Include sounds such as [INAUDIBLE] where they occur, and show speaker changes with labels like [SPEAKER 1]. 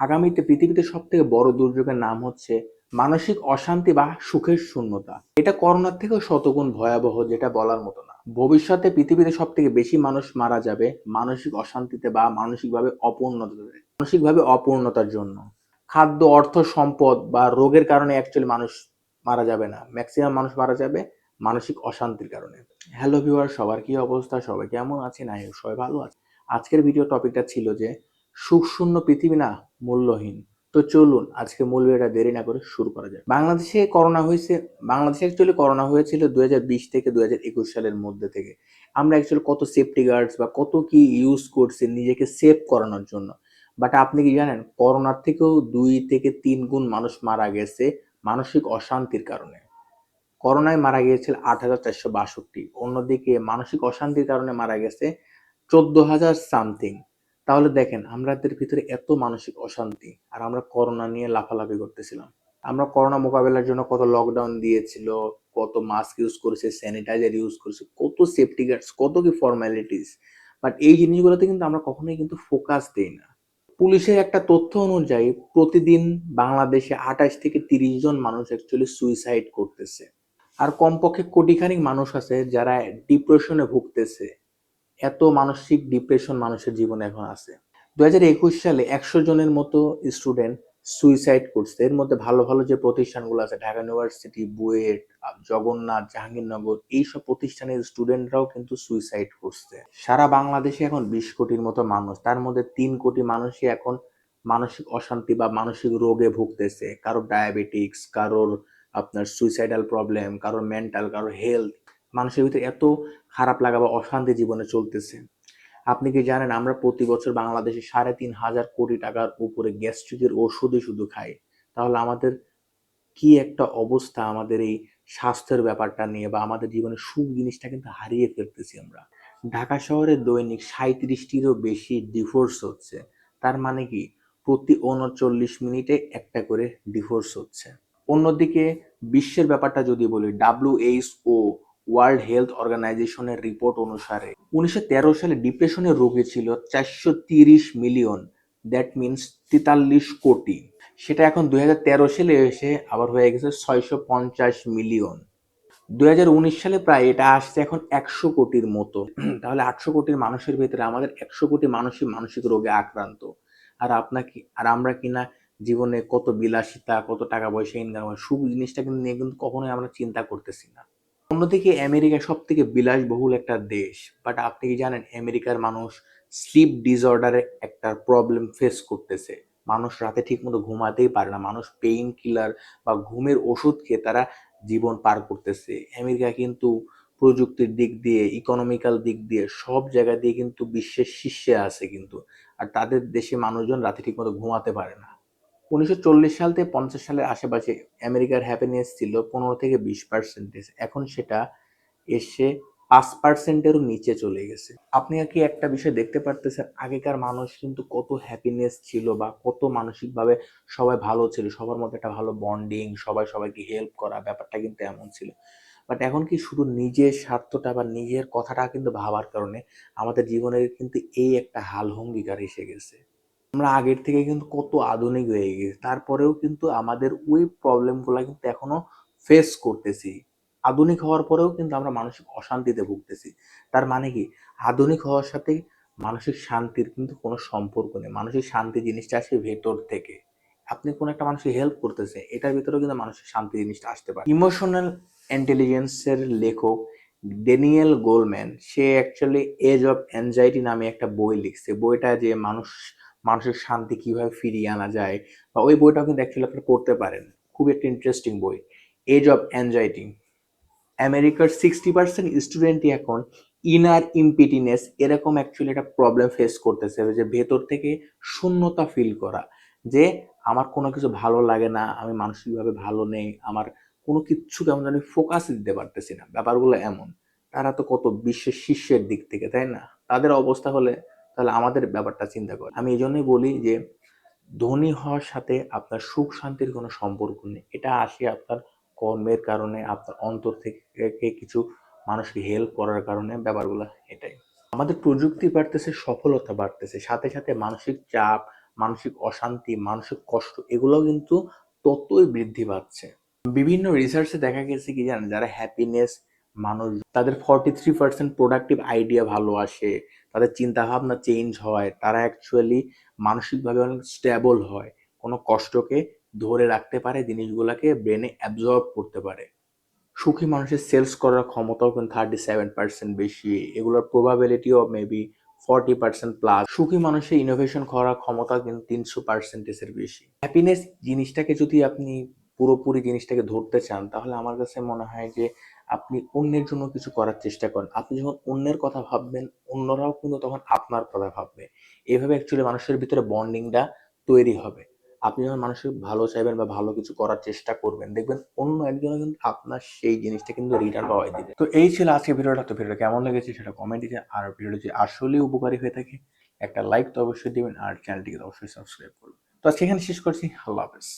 [SPEAKER 1] আগামীতে পৃথিবীতে সব থেকে বড় দুর্যোগের নাম হচ্ছে মানসিক অশান্তি বা সুখের শূন্যতা। এটা করোনার থেকেও শতগুণ ভয়াবহ যেটা বলার মতো না। ভবিষ্যতে পৃথিবীতে সব থেকে বেশি মানুষ মারা যাবে মানসিক অশান্তিতে বা মানসিকভাবে অপূর্ণতাতে। মানসিকভাবে অপূর্ণতার জন্য। খাদ্য, অর্থ, সম্পদ বা রোগের কারণে অ্যাকচুয়ালি মানুষ মারা যাবে না। ম্যাক্সিমাম মানুষ মারা যাবে মানসিক অশান্তির কারণে। হ্যালো ভিউয়ার সবার কি অবস্থা? সবাই কেমন আছে না সবাই ভালো আছে। আজকের ভিডিও টপিকটা ছিল যে সুখশূন্য পৃথিবী না, মূল্যহীন। তো চলুন আজকে মূল ভিডিওটা দেরি না করে শুরু করা যায় বাংলাদেশে করোনা হয়েছে, বাংলাদেশে অ্যাকচুয়ালি করোনা হয়েছিল দুই হাজার বিশ থেকে দুই হাজার একুশ সালের মধ্যে থেকে। আমরা অ্যাকচুয়ালি কত সেফটি গার্ডস বা কত কি ইউজ করছি নিজেকে সেভ করানোর জন্য। বাট আপনি কি জানেন, করোনার থেকেও দুই থেকে তিন গুণ মানুষ মারা গেছে মানসিক অশান্তির কারণে। করোনায় মারা গিয়েছিল আট হাজার চারশো বাষট্টি, অন্যদিকে মানসিক অশান্তির কারণে মারা গেছে চোদ্দ হাজার সামথিং। তাহলে দেখেন আমাদের ভিতরে এত মানসিক অশান্তি আর আমরা করোনা নিয়ে লাফালাফি করতেছিলাম। আমরা করোনা মোকাবেলার জন্য কত লকডাউন দিয়েছিল, কত মাস্ক ইউজ করেছে স্যানিটাইজার ইউজ করেছে, কত সেফটি গার্ডস কত কি ফর্মালিটিস বাট এই জিনিসগুলোতে কিন্তু আমরা কখনোই কিন্তু ফোকাস দেই না। পুলিশের একটা তথ্য অনুযায়ী প্রতিদিন বাংলাদেশে আঠাশ থেকে তিরিশ জন মানুষ অ্যাকচুয়ালি সুইসাইড করতেছে। আর কমপক্ষে কোটিখানিক মানুষ আছে যারা ডিপ্রেশনে ভুগতেছে। এত মানসিক ডিপ্রেশন মানুষের জীবনে এখন আছে। দু হাজার একুশ সালে একশো জনের মতো স্টুডেন্ট সুইসাইড করছে। এর মধ্যে ভালো ভালো যে প্রতিষ্ঠানগুলো আছে, ঢাকা ইউনিভার্সিটি বুয়েট, জগন্নাথ, জাহাঙ্গীরনগর, এইসব প্রতিষ্ঠানের স্টুডেন্টরাও কিন্তু সুইসাইড করছে। সারা বাংলাদেশে এখন বিশ কোটির মতো মানুষ। তার মধ্যে তিন কোটি মানুষই এখন মানসিক অশান্তি বা মানসিক রোগে ভুগতেছে। কারোর ডায়াবেটিক্স কারোর আপনার সুইসাইডাল প্রবলেম কারোর মেন্টাল কারোর হেলথ মানুষের ভিতরে এত খারাপ লাগা বা অশান্তি জীবনে চলতেছে। আপনি কি জানেন আমরা প্রতি বছর বাংলাদেশে সাড়ে তিন হাজার কোটি টাকার উপরে গ্যাস্ট্রিকের ওষুধই শুধু খাই। তাহলে আমাদের কি একটা অবস্থা আমাদের এই স্বাস্থ্যের ব্যাপারটা নিয়ে বা আমাদের জীবনে সুখ জিনিসটা কিন্তু হারিয়ে ফেলতেছি আমরা। ঢাকা শহরে দৈনিক সাঁত্রিশটিরও বেশি ডিভোর্স হচ্ছে। তার মানে কি? প্রতি উনচল্লিশ মিনিটে একটা করে ডিভোর্স হচ্ছে। অন্যদিকে বিশ্বের ব্যাপারটা যদি বলি ডাব্লিউএইচও ওয়ার্ল্ড হেলথ অর্গানাইজেশনের রিপোর্ট অনুসারে, উনিশশো তেরো সালে ডিপ্রেশনের রোগী ছিল চারশো তিরিশ মিলিয়ন দ্যাট মিনস তেতাল্লিশ কোটি। সেটা এখন দুই সালে এসে আবার হয়ে গেছে ছয়শো পঞ্চাশ মিলিয়ন দুই সালে প্রায় এটা আসছে এখন একশো কোটির মতো। [CLEARS THROAT] তাহলে আটশো কোটির মানুষের ভেতরে আমাদের একশো কোটি মানুষই মানসিক রোগে আক্রান্ত। আর আপনাকে আর আমরা কিনা জীবনে কত বিলাসিতা, কত টাকা পয়সা ইনকাম সুখ জিনিসটা কিন্তু নিয়ে কিন্তু কখনোই আমরা চিন্তা করতেছি না। অন্যদিকে আমেরিকা সব থেকে বিলাসবহুল একটা দেশ। বাট আপনি কি জানেন, আমেরিকার মানুষ স্লিপ ডিসঅর্ডারে একটা প্রবলেম ফেস করতেছে। মানুষ রাতে ঠিক মতো ঘুমাতেই পারে না। মানুষ পেইন কিলার বা ঘুমের ওষুধ খেয়ে তারা জীবন পার করতেছে। আমেরিকা কিন্তু প্রযুক্তির দিক দিয়ে ইকোনমিক্যাল দিক দিয়ে সব জায়গা দিয়ে কিন্তু বিশ্বের শীর্ষে আছে কিন্তু। আর তাদের দেশে মানুষজন রাতে ঠিক মতো ঘুমাতে পারে না। উনিশশো সাল থেকে পঞ্চাশ সালের আশেপাশে আমেরিকার হ্যাপিনেস ছিল পনেরো থেকে বিশ পার্সেন্টেজ এখন সেটা এসে পাঁচ পার্সেন্টেরও নিচে চলে গেছে। আপনি কি একটা বিষয় দেখতে পারতেছেন? আগেকার মানুষ কিন্তু কত হ্যাপিনেস ছিল বা কত মানসিকভাবে সবাই ভালো ছিল, সবার মধ্যে একটা ভালো বন্ডিং সবাই সবাইকে হেল্প করা ব্যাপারটা কিন্তু এমন ছিল। বাট এখন কি শুধু নিজের স্বার্থটা বা নিজের কথাটা কিন্তু ভাবার কারণে আমাদের জীবনের কিন্তু এই একটা হাল অঙ্গীকার এসে গেছে। আমরা আগের থেকে কিন্তু কত আধুনিক হয়ে গেছি। তারপরেও কিন্তু আমাদের ওই প্রবলেমগুলো কিন্তু এখনও ফেস করতেছি। আধুনিক হওয়ার পরেও কিন্তু আমরা মানসিক অশান্তিতে ভুগতেছি। তার মানে কি? আধুনিক হওয়ার সাথে মানসিক শান্তির কিন্তু কোনো সম্পর্ক নেই। মানসিক শান্তি জিনিসটা আসে ভেতর থেকে। আপনি কোনো একটা মানুষকে হেল্প করতেছে, এটার ভিতরেও কিন্তু মানসিক শান্তি জিনিসটা আসতে পারে। ইমোশনাল ইন্টেলিজেন্সের লেখক ডেনিয়েল গোলম্যান সে অ্যাকচুয়ালি এজ অফ অ্যাংজাইটি নামে একটা বই লিখছে। বইটা যে মানুষ মানসিক শান্তি কীভাবে ফিরিয়ে আনা যায় বা ওই বইটাও কিন্তু অ্যাকচুয়ালি আপনি পড়তে পারেন। খুব একটা ইন্টারেস্টিং বই। এজ অফ অ্যাংজাইটি আমেরিকার সিক্সটি পার্সেন্ট স্টুডেন্টই এখন ইনার ইম্পিটিনেস এরকম অ্যাকচুয়ালি একটা প্রবলেম ফেস করতেছে যে ভেতর থেকে শূন্যতা ফিল করা। যে আমার কোনো কিছু ভালো লাগে না, আমি মানসিকভাবে ভালো নেই, আমার কোনো কিচ্ছু কেমন জানি ফোকাস দিতে পারতেছি না। ব্যাপারগুলো এমন। তারা তো কত বিশ্বের শীর্ষের দিক থেকে, তাই না? তাদের অবস্থা হলে তাহলে আমাদের ব্যাপারটা চিন্তা করে। আমি এই জন্যই বলি যে, ধনী হওয়ার সাথে আপনার সুখ শান্তির কোনো সম্পর্ক নেই। এটা আসে আপনার কর্মের কারণে, আপনার অন্তর থেকে কিছু মানুষকে হেল্প করার কারণে, ব্যাপারগুলো এটাই। আমাদের প্রযুক্তি বাড়তেছে, সফলতা বাড়তেছে। সাথে সাথে মানসিক চাপ, মানসিক অশান্তি, মানসিক কষ্ট, এগুলোও কিন্তু ততই বৃদ্ধি পাচ্ছে। বিভিন্ন রিসার্চে দেখা গেছে কি জানেন? যারা হ্যাপিনেস মানুষ, তাদের forty three percent productive idea ভালো আসে, তাদের চিন্তা ভাবনা চেঞ্জ হয়, তারা অ্যাকচুয়ালি মানসিকভাবে অনেক স্টেবল হয়, কোনো কষ্টকে ধরে রাখতে পারে, জিনিসগুলোকে ব্রেনে অ্যাবজর্ব করতে পারে। সুখী মানুষের সেলস করার ক্ষমতাও কিন্তু থার্টি সেভেন পার্সেন্ট বেশি, এগুলোর প্রবাবিলিটিও মেবি ফর্টি পার্সেন্ট প্লাস সুখী মানুষের ইনোভেশন করার ক্ষমতা কিন্তু তিনশো পার্সেন্টেজের বেশি। হ্যাপিনেস জিনিসটাকে যদি আপনি পুরোপুরি জিনিসটাকে ধরতে চান, তাহলে আমার কাছে মনে হয় যে আপনি অন্যের জন্য কিছু করার চেষ্টা করেন। আপনি যখন অন্যের কথা ভাববেন, অন্যরাও কিন্তু তখন আপনার কথা ভাববে। এইভাবে অ্যাকচুয়ালি মানুষের ভিতরে বন্ডিংটা তৈরি হবে। আপনি যখন মানুষের ভালো চাইবেন বা ভালো কিছু করার চেষ্টা করবেন, দেখবেন অন্য একজনও কিন্তু আপনার সেই জিনিসটা কিন্তু রিটার্ন পাওয়াই দিবে। তো এই ছিল আজকে ভিডিওটা। তো ভিডিওটা কেমন লেগেছে সেটা কমেন্ট দিতে আর ভিডিওটা যদি আসলেই উপকারী হয়ে থাকে, একটা লাইক তো অবশ্যই দিবেন আর চ্যানেলটিকে অবশ্যই সাবস্ক্রাইব করবেন। তো এখানে শেষ করছি। আল্লাহ হাফেজ।